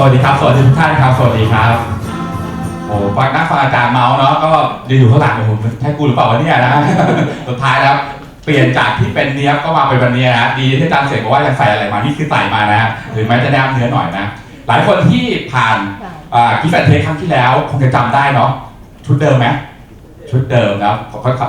สวัสดีครับ สวัสดีทุกท่านครับ สวัสดีครับโอ้ฟังนักฟังอาจารย์เมาส์เนาะ ก็ยืนอยู่ข้างหลังโอ้โหใช่กูหรือเปล่าวะเนี่ยนะ สุดท้ายแล้วเปลี่ยนจากที่เป็นเนี้ยบก็มาเป็นวันนี้นะ ดีที่อาจารย์เสกบอกว่าจะใส่อะไรมานี่คือใส่มานะหรือแม้จะแนบเนื้อหน่อยนะ หลายคนที่ผ่านกิฟต์แอนเทคครั้งที่แล้วคงจะจำได้เนาะ ชุดเดิมไหมชุดเดิมนะ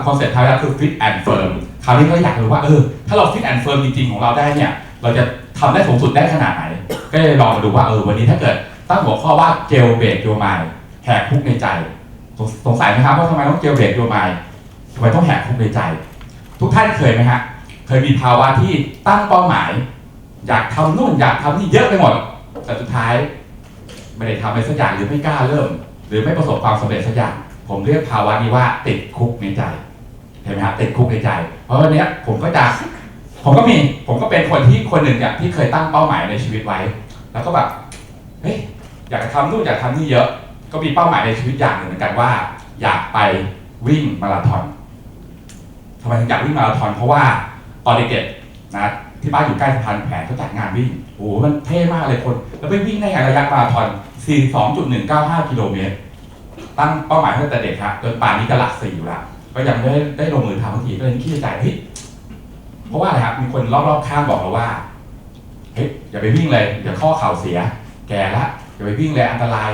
คอนเซ็ปต์ท้ายแล้วคือ fit and firm คราวนี้ก็อยากรู้ว่าเออ ถ้าเรา fit and firm จริงๆของเราได้เนี่ย เราจะทำได้สูงสุดได้ขนาดไหน ก็เลยลองมาดูว่าเออวันนี้ถ้าเกิดตั้งหัวข้อว่าเจลเบรกโยมายแหกคุกในใจสงสงสัยไหมครับว่าทำไมต้องเจลเบรกโยมายทำไมต้องแหกคุกในใจ ทุกท่านเคยไหมฮะเคยมีภาวะที่ตั้งเป้าหมาย อยากทำนู่นอยากทำนี่เยอะไปหมด แต่สุดท้าย ไม่ได้ทำอะไรสักอย่างหรือไม่กล้าเริ่ม หรือไม่ประสบความสำเร็จสักอย่างผมเรียกภาวะนี้ว่าติดคุกในใจเห็นไหมครับติดคุกในใจ เพราะวันนี้ผมก็จะ ผมก็มีผมก็เป็นคนที่คนหนึ่งเนี่ยที่เคยตั้งเป้าหมายในชีวิตไว้ แล้วก็แบบเฮ้ยอยากจะทำนู่นอยากทำนี่เยอะ ก็มีเป้าหมายในชีวิตอย่างหนึ่งเหมือนกันว่า อยากไปวิ่งมาราธอนทำไมถึงอยากวิ่งมาราธอนเพราะว่าตอนเด็กๆนะที่บ้านอยู่ใกล้สะพานแขวนเขาจัดงานวิ่งโอ้โหมันเท่มากเลยคน แล้วไปวิ่งในระยะมาราธอน 42.195 กิโลเมตร ตั้งเป้าหมายตั้งแต่เด็กครับจนป่านนี้ก็หลักสี่อยู่ล้วก็ยังไม่ได้ได้ลงมือทำทันทีก็เลยคิดในใจเฮ้ย เพราะว่าอะไรครับมีคนรอบๆข้างบอกเราว่าเฮ้ยอย่าไปวิ่งเลยเดี๋ยวข้อเข่าเสีย แก่แล้วอย่าไปวิ่งเลยอันตราย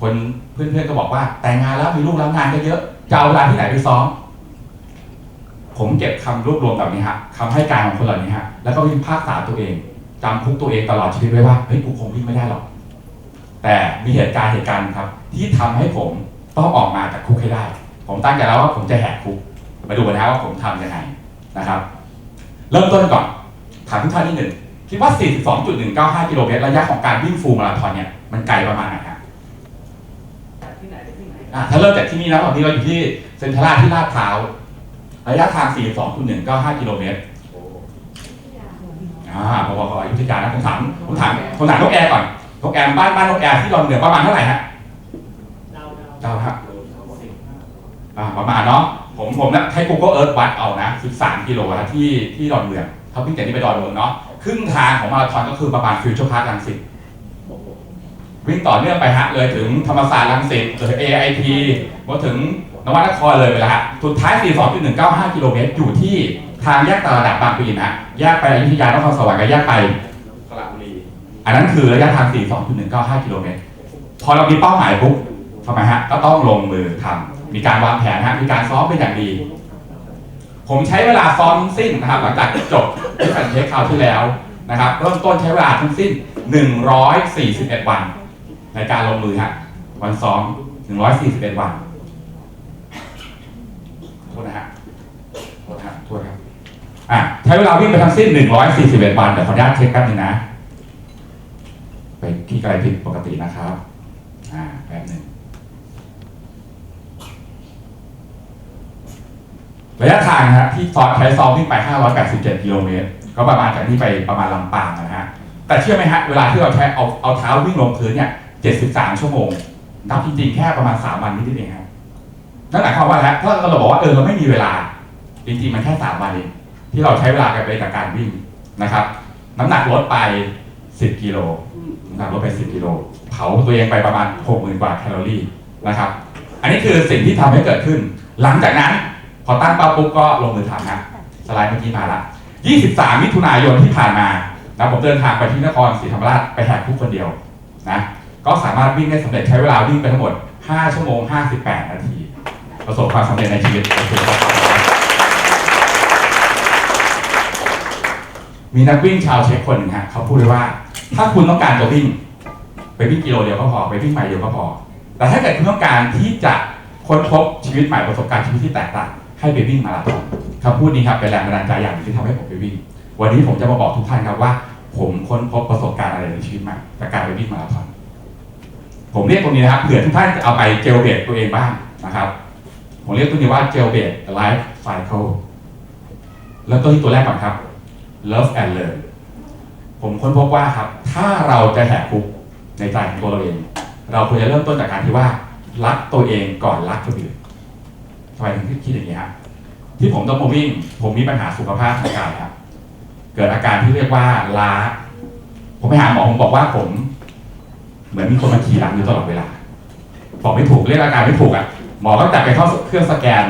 คนเพื่อนๆก็บอกว่า แต่งงานแล้วมีลูกแล้วงานก็เยอะจะเอาเวลาที่ไหนไปซ้อมผมเก็บคำรวบรวมแบบนี้ฮะคำให้การของคนเหล่านี้ฮะแล้วก็วิพากษาตัวเองจำคุกตัวเองตลอดชีวิตไว้ว่าเฮ้ยกูคงวิ่งไม่ได้หรอกแต่มีเหตุการณ์เหตุการณ์ครับ ที่ทำให้ผมต้องออกมาจากคุกให้ได้ ผมตั้งใจแล้วว่าผมจะแหกคุกมาดูกันนะว่าผมทำยังไงนะครับ เริ่มต้นก่อนถามทุกท่านนิดหนึ่งคิดว่า 42.195 กิโลเมตรระยะของการวิ่งฟูลมาราธอนเนี่ยมันไกลประมาณไหนครับที่ไหนไปที่ไหนอะถ้าเริ่มจากที่นี่นะตอนนี้เราอยู่ที่เซ็นทรัลที่ลาดพร้าวระยะทาง 42.195 กิโลเมตรโอ้อ่าพอๆกับอยุธยานะผมถามผมถามผมถามนกแอร์ก่อนนกแอร์บ้านบ้านนกแอร์ที่ดอนเหนือประมาณเท่าไหร่ฮะเดาเดาเดาฮะโดนเขาสิบห้าอ่าประมาณเนาะ ผมผมนะให้ Google Earth วัดเอานะ 13 กิโลนะที่ที่ดอนเมืองเขาพิ่งจากนี้ไปดอนเมืองเนาะครึ่งทางของมาราธอนก็คือประมาณฟิวเจอร์พาร์คลังสิตวิ่งต่อเนื่องไปฮะเลยถึงธรรมศาสตร์ลังสิตเลย AIT มาถึงนวัตนครเลยไปล้วฮะสุดท้าย 42.195 กิโลเมตรอยู่ที่ทางแยกตลาดดับบางปะอินะแยกไปอยุธยานครสวรรค์กับแยกไปสระบุรีอันนั้นคือระยะทาง 42.195 กิโลเมตรพอเรามีเป้าหมายปุ๊บทำไมฮะก็ต้องลงมือทำ มีการวางแผนฮะมีการซ้อมเป็นอย่างดี ผมใช้เวลาซ้อมทั้งสิ้นนะครับ หลังจากจบที่แฟนเทคคราวที่แล้วนะครับเริ่มต้นใช้เวลาทั้งสิ้น 141 วัน ในการลงมือฮะวันซ้อม 141 วันโทษนะฮะโทษนะฮะโทษครับอะใช้เวลาวิ่งไปทั้งสิ้น 141 วันเดี๋ยวขออนุญาตเช็คแป๊บนึงนะไปที่ไกลผิดปกตินะครับ อ่า แป๊บหนึ่ง ระยะทางนะฮะที่ซอนใช้ซอมวิ่งไป 587 กิโลเมตรก็ประมาณจากนี่ไปประมาณลำปางนะฮะแต่เชื่อไหมฮะเวลาที่เราใช้เอาเอาเท้าวิ่งลงพื้นเนี่ย 73 ชั่วโมงนับจริงๆแค่ประมาณ 3 วันนิดๆเองครับนั่นหมายความว่าฮะถ้าเราบอกว่าเออเราไม่มีเวลา จริงๆมันแค่3วันเองที่เราใช้เวลากันไปกับการวิ่งนะครับ น้ำหนักลดไป 10 กิโลน้ำหนักลดไป 10 กิโลเผาตัวเองไปประมาณ 60,000 กว่าแคลอรี่นะครับ อันนี้คือสิ่งที่ทำให้เกิดขึ้น หลังจากนั้น อตั้งเป้าปุ๊บก็ลงมือทำนะสไลด์เมื่อกี้มาละ 23 มิถุนายนที่ผ่านมานะผมเดินทางไปที่นครศรีธรรมราชไปแหกคุกคนเดียวนะก็สามารถวิ่งได้สำเร็จใช้เวลาวิ่งไปทั้งหมด 5 ชั่วโมง 58 นาที ประสบความสำเร็จในชีวิตโอเคครับมีนักวิ่งชาวเช็กคนหนึ่งฮะเขาพูดเลยว่า ถ้าคุณต้องการจะวิ่ง ไปวิ่งกิโลเดียวก็พอ ไปวิ่งไมล์เดียวก็พอ แต่ถ้าเกิดคุณต้องการที่จะค้นพบชีวิตใหม่ประสบการณ์ชีวิตที่แตกต่าง ให้ไปวิ่งมาราธอนคำพูดนี้ครับเป็นแรงบันดาลใจอย่างหนึ่งที่ทำให้ผมไปวิ่ง วันนี้ผมจะมาบอกทุกท่านครับว่า ผมค้นพบประสบการณ์อะไรในชีวิตใหม่จากการไปวิ่งมาราธอนผมเรียกตรงนี้นะครับเผื่อทุกท่านจะเอาไปเจลเบรตัวเองบ้างนะครับ ผมเรียกตัวนี้ว่าเจลเบรไลฟ์ไซเคิลเริ่มต้นที่ตัวแรกก่อนครับ love and learn ผมค้นพบว่าครับ ถ้าเราจะแหกคุกในใจของตัวเราเอง เราควรจะเริ่มต้นจากการที่ว่า รักตัวเองก่อนรักคนอื่น ทำไมถึงคิดอย่างนี้ครับที่ผมต้องมาวิ่ง ผมมีปัญหาสุขภาพทางกายครับเกิดอาการที่เรียกว่าล้า ผมไปหาหมอผมบอกว่าผม เหมือนมีคนมาขี่หลังอยู่ตลอดเวลาบอกไม่ถูกเรียกอาการไม่ถูกอะหมอก็จับไปเข้าเครื่องสแกน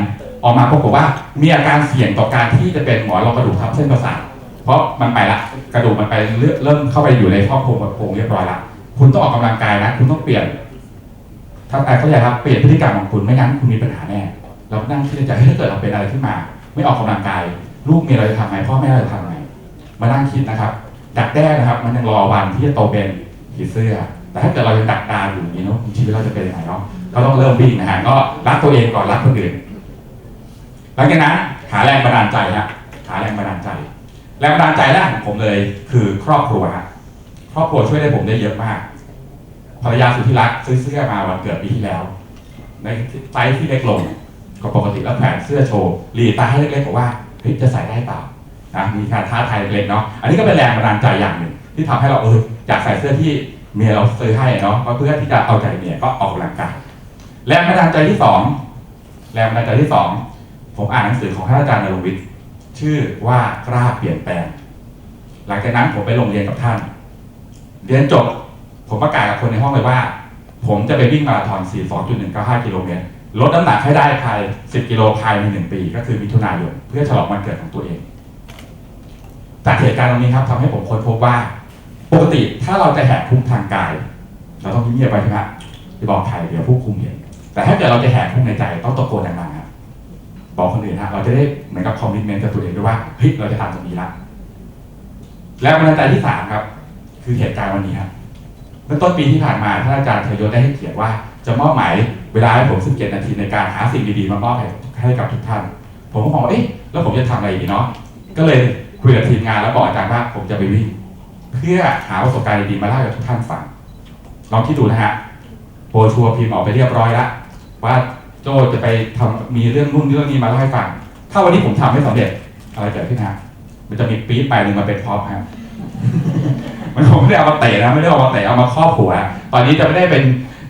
ออกมาปรากฏว่า มีอาการเสี่ยงต่อการที่จะเป็นหมอนรองกระดูกทับเส้นประสาทเพราะมันไปละกระดูกมันไปเริ่มเข้าไปอยู่ในท่อโพรงโพรงเรียบร้อยละคุณต้องออกกำลังกายนะ คุณต้องเปลี่ยนถ้าแต่เขาอยากครับเปลี่ยนพฤติกรรมของคุณไม่งั้นคุณมีปัญหาแน่ เรานั่งคิดในใจเฮ้ยถ้าเกิดเราเป็นอะไรขึ้นมา ไม่ออกกำลังกายลูกมีอะไรจะทำไหมพ่อแม่อะไรจะทำไหมมานั่งคิดนะครับดักแด้นะครับ มันยังรอวันที่จะโตเป็นผีเสื้อ แต่ถ้าเกิดเรายังดักดานอยู่อย่างนี้เนาะชีวิตเราจะเป็นยังไงเนาะก็ต้องเริ่มวิ่งนะฮะก็รักตัวเองก่อนรักคนอื่นหลังจากนั้นหาแรงบันดาลใจฮะหาแรงบันดาลใจ แรงบันดาลใจแรกของผมเลยคือครอบครัวฮะครอบครัวช่วยได้ผมได้เยอะมากภรรยาสุดที่รักซื้อเสื้อมาวันเกิดปีที่แล้วในไซส์ที่เล็กลง ก็ปกติแล้วแขวนเสื้อโชว์รีตาให้เล็กๆบอกว่าเฮ้ยจะใส่ได้เปล่านะมีการท้าทายเล็กๆเนาะอันนี้ก็เป็นแรงบันดาลใจอย่างหนึ่ง ที่ทำให้เราเอออยากใส่เสื้อที่เมียเราซื้อให้เนาะเพื่อที่จะเอาใจเมียก็ออกกำลังกายแรงบันดาลใจที่สองแรงบันดาลใจที่สองผมอ่านหนังสือของท่านอาจารย์นรวิทย์ชื่อว่ากล้าเปลี่ยนแปลง หลังจากนั้นผมไปโรงเรียนกับท่าน เรียนจบผมประกาศกับคนในห้องเลยว่า ผมจะไปวิ่งมาราธอน 42.195 กิโลเมตร ลดน้ำหนักให้ได้ภาย 10 กิโลภายใน 1 ปี ก็คือมิถุนายนเพื่อฉลองวันเกิดของตัวเอง จากเหตุการณ์ตรงนี้ครับทำให้ผมค้นพบว่า ปกติถ้าเราจะแหกคุกทางกาย เราต้องเงียบไปใช่ไหมจะบอกใครเดี๋ยวผู้คุมเห็นแต่ถ้าเกิดเราจะแหกคุกในใจต้องตะโกนดังๆครับบอกคนอื่นฮะเราจะได้เหมือนกับคอมมิชเมนต์กับตัวเองด้วยว่าเฮ้ยเราจะทำตรงนี้ละแล้วบันใจที่สามครับ คือเหตุการณ์วันนี้ครับเมื่อต้นปีที่ผ่านมาท่านอาจารย์ชัยยศได้ให้เกียรติว่าจะมอบหมาย เวลาให้ผม 17 นาทีในการหาสิ่งดีๆมามอบให้ให้กับทุกท่าน ผมก็มองว่าเอ๊ะแล้วผมจะทำอะไรดีเนาะก็เลยคุยกับทีมงานแล้วบอกอาจารย์ว่าผมจะไปวิ่ง เพื่อหาประสบการณ์ดีๆมาเล่าให้กับทุกท่านฟังลองคิดดูนะฮะโบรชัวร์พิมพ์ออกไปเรียบร้อยแล้วว่าโจจะไปทำมีเรื่องนู่นเรื่องนี้มาเล่าให้ฟัง ถ้าวันนี้ผมทำไม่สำเร็จอะไรเกิดขึ้นฮะมันจะมีปี๊ดไปหนึ่งมาเป็นพร็อพฮะมันผมไม่ได้เอามาเตะนะไม่ได้เอามาเตะเอามาครอบหัว ตอนนี้จะไม่ได้เป็น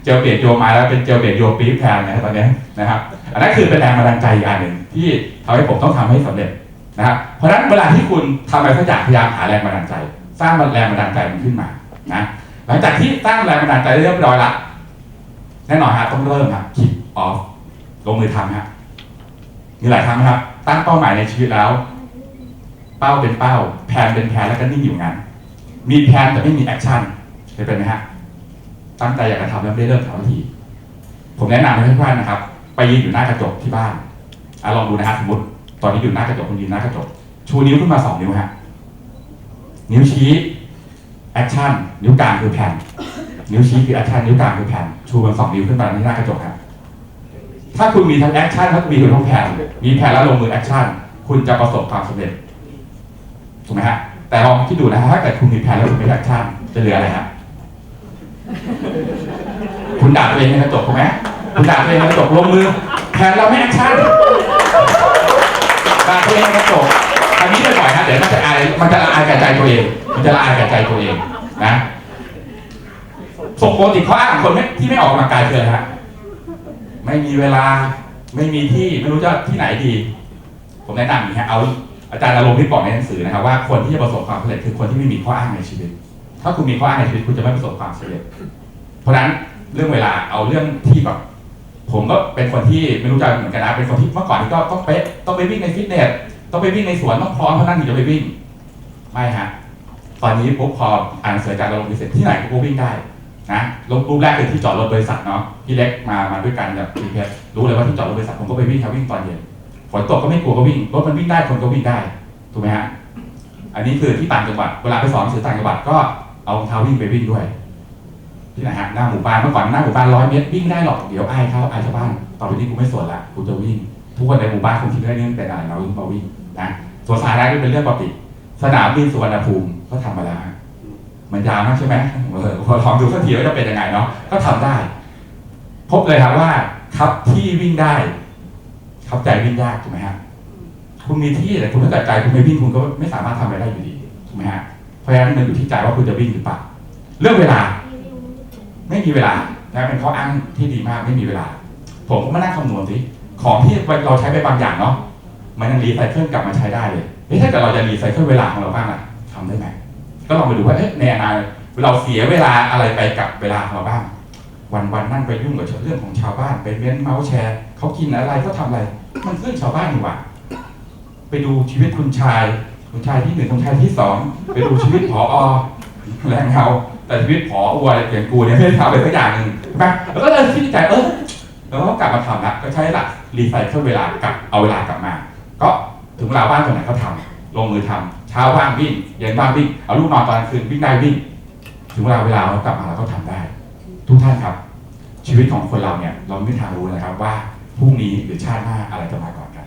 เจลเปลี่ยนโยมาแล้วเป็นเจลเปลี่ยนโยปี๊บแทนนะตอนนี้นะครับอันนั้นคือเป็นแรงบันดาลใจอีกอันหนึ่งที่ทำให้ผมต้องทำให้สำเร็จนะครับเพราะฉะนั้นเวลาที่คุณทำอะไรสักอย่างพยายามหาแรงบันดาลใจ สร้างแรงบันดาลใจมันขึ้นมานะหลังจากที่สร้างแรงบันดาลใจเรียบร้อยละแน่นอนฮะต้องเริ่มครับคิดออฟลงมือทำฮะมีหลายครั้งนะครับ ตั้งเป้าหมายในชีวิตแล้ว เป้าเป็นเป้า แผนเป็นแผนแล้วก็นิ่งอยู่งั้น มีแผนแต่ไม่มีแอคชั่นเคยเป็นไหมฮะ ตั้งใจอยากจะทำแล้วไม่ได้เริ่มทำทันที ผมแนะนำให้ทุกท่านๆนะครับ ไปยืนอยู่หน้ากระจกที่บ้านอลองดูนะฮะสมมติ ตอนนี้อยู่หน้ากระจกคุณยืนหน้ากระจก ชูนิ้วขึ้นมาสองนิ้วฮะ นิ้วชี้แอคชั่น นิ้วกลางคือแผ่น นิ้วชี้คือแอคชั่น นิ้วกลางคือแผ่น ชูมันสองนิ้วขึ้นมาที่หน้ากระจกครับถ้าคุณมีทั้งแอคชั่นถ้าคุณมีทั้งแผนมีแผนแล้วลงมือแอคชั่น คุณจะประสบความสำเร็จ ถูกไหมฮะ แต่ลองคิดดูนะฮะถ้าเกิดคุณมีแผนแล้วคุณไม่แอคชั่น จะเหลืออะไรฮะ คุณด่าตัวเองในกระจกถูกไหมคุณด่าตัวเองในกระจกลงมือแผนเราไม่แอคชั่นด่าตัวเองในกระจกอันนี้บ่อยนะเดี๋ยวมันจะอายมันจะละอายแก่ใจตัวเอง มันจะละอายแก่ใจตัวเองนะส่งโปรติข้ออ้างคนที่ไม่ออกกำลังกายคืออะไรฮะไม่มีเวลาไม่มีที่ไม่รู้จะที่ไหนดี ผมแนะนำอย่างนี้ฮะเอาอาจารย์อารมณ์ที่บอกในหนังสือนะครับว่าคนที่จะประสบความสำเร็จคือคนที่ไม่มีข้ออ้างในชีวิต ถ้าคุณมีข้ออ้างในชีวิตคุณจะไม่ประสบความสำเร็จ เพราะฉะนั้นเรื่องเวลาเอาเรื่องที่แบบผมก็เป็นคนที่ไม่รู้จะเหมือนกันนะเป็นคนที่เมื่อก่อนนี่ก็ต้องเป๊ะต้องไปวิ่งในฟิตเนสต้องไปวิ่งในสวนต้องพร้อมเท่าะนั้นถึงจะไปวิ่งไม่ฮะตอนนี้ปุ๊บพออ่านหนังสือจารลงพิเศษที่ไหนก็วิ่งได้นะลงรูปแรกคือที่จอดรถบริษัทเนาะพี่เล็กมามาด้วยกันกับพี่เพชรรู้เลยว่าที่จอดรถบริษัทผมก็ไปวิ่งครับวิ่งตอนเย็นฝนตกก็ไม่กลัวก็วิ่งรถมันวิ่งได้คนก็วิ่งได้ถูกไหมฮะอันนี้คือที่ต่างจังหวัดเวลาไปสอนหนังสือต่างจังหวัดก็ เอารองเท้าวิ่งไปวิ่งด้วยที่ไหนฮะหน้าหมู่บ้านเมื่อก่อนหน้าหมู่บ้านร้อยเมตรวิ่งได้หรอกเดี๋ยวอายเขาอายชาวบ้านต่อไปนี้กูไม่สวนละกูจะวิ่ง ทุกคนในหมู่บ้านคงคิดได้เรื่องเป็นอะไรเราวิ่งมาวิ่งนะสวนสายแรกก็เป็นเรื่องปกติ สนามบินสุวรรณภูมิก็ทำมาแล้วมันยาวมากใช่ไหมเออพอลองดูสักทีว่าจะเป็นยังไงเนาะก็ทำได้ พบเลยครับว่าครับที่วิ่งได้ครับใจวิ่งยากถูกไหมฮะคุณมีที่แต่คุณถ้าเกิดใจคุณไม่วิ่งคุณก็ไม่สามารถทำอะไรได้อยู่ดีถูกไหมฮะ เพราะฉะนั้นมันอยู่ที่ใจว่าคุณจะวิ่งหรือเปล่าเรื่องเวลา ไม่มีเวลานะเป็นข้ออ้างที่ดีมากไม่มีเวลา ผมก็มานั่งคำนวณสิของที่เราใช้ไปบางอย่างเนาะมันยังรีไซเคิลกลับมาใช้ได้เลยเฮ้ยถ้าเกิดเราจะรีไซเคิลเวลาของเราบ้างล่ะทำได้ไหมก็ลองไปดูว่าเอ๊ะในอนาคตเราเสียเวลาอะไรไปกับเวลาของเราบ้าง วันวันนั่งไปยุ่งกับเรื่องของชาวบ้านไปเม้นเมาส์แชร์เขากินอะไรเขาทำอะไร มันเรื่องชาวบ้านดีกว่า ไปดูชีวิตคุณชาย คุณชายที่หนึ่งคุณชายที่สองไปดูชีวิตผอแรงเงาแต่ชีวิตผออวยอย่างกูเนี่ยไม่ได้ทำอะไรสักอย่างหนึ่งใช่ไหมแล้วก็เลยคิดใจเออแล้วก็กลับมาทำละก็ใช้หลักรีไซเคิลเวลากลับเอาเวลากลับมา ก็ถึงเวลาว่างตรงไหนก็ทำลงมือทำเช้าว่างวิ่งเย็นว่างวิ่งเอาลูกนอนตอนกลางคืนวิ่งได้วิ่ง ถึงเวลาเวลาเรากลับมาเราก็ทำได้ ทุกท่านครับ ชีวิตของคนเราเนี่ย เราไม่ทางรู้นะครับว่าพรุ่งนี้หรือชาติหน้าอะไรจะมาก่อนกัน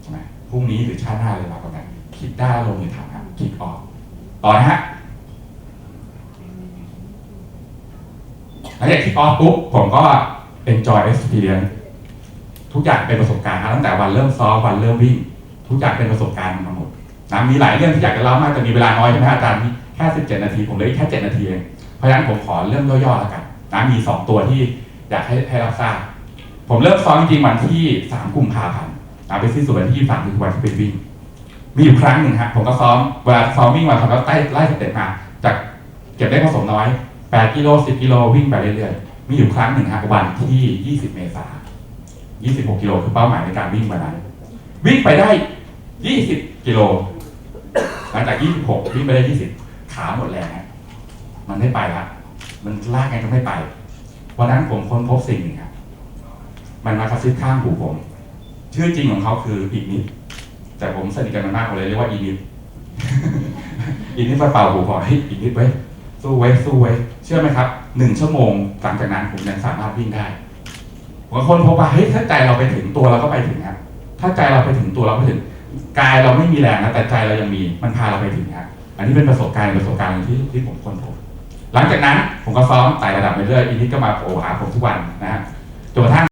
ใช่ไหมพรุ่งนี้หรือชาติหน้าอะไรมาก่อนกัน คิดได้ลงมือทำครับคิดออกต่อนะฮะหลังจากคิดออกปุ๊บผมก็ enjoy experience ทุกอย่างเป็นประสบการณ์ครับตั้งแต่วันเริ่มซ้อมวันเริ่มวิ่ง ทุกอย่างเป็นประสบการณ์มาหมดนะมีหลายเรื่องที่อยากจะเล่ามากแต่มีเวลาน้อยใช่ไหมอาจารย์แค่17นาทีผมเหลยแค่7นาทีเองเพราะฉะนั้นผมขอเรื่องย่อๆแล้วกันนะมี2ตัวที่อยากให้ให้รับทราบผมเริ่มซ้อมจริงๆวันที่3กุมภาพันธ์นะไปสิ้นสุดวันที่23คือวันที่ไปวิ่ง มีอยู่ครั้งหนึ่งฮะผมก็ซ้อมเวลาซ้อมวิ่งมาผมก็ไล่ไล่สเต็ปมาจากเก็บได้ผสมน้อย8กิโล10กิโลวิ่งไปเรื่อยๆ มีอยู่ครั้งหนึ่งฮะวันที่ 20 เมษายน26 กิโลคือเป้าหมายในการวิ่งวันนั้นวิ่งไปได้ 20 กิโลหลังจาก 26 วิ่งไปได้ 20 ขาหมดแรงมันไม่ไปละมันลากไงก็ไม่ไปวันนั้นผมค้นพบสิ่งหนึ่งครับมันมากระซิบข้างหูผม ชื่อจริงของเขาคืออีกนิด แต่ผมสนิทกันมากผมเลยเรียกว่าอีนิดอีนิดมาเป่าหูบอกเฮ้ยอีนิดไว้สู้ไว้สู้ไว้เชื่อไหมครับหนึ่งชั่วโมงหลังจากนั้นผมยังสามารถวิ่งได้ผมก็คนพบว่าเฮ้ยถ้าใจเราไปถึงตัวเราก็ไปถึงครับถ้าใจเราไปถึงตัวเราไปถึงกายเราไม่มีแรงนะแต่ใจเรายังมีมันพาเราไปถึงครับอันนี้เป็นประสบการณ์ประสบการณ์หนึ่งที่ที่ผมคนพบหลังจากนั้นผมก็ซ้อมไต่ระดับไปเรื่อยอีนิดก็มาโผล่หาผมทุกวันนะฮะจนกระทั่ง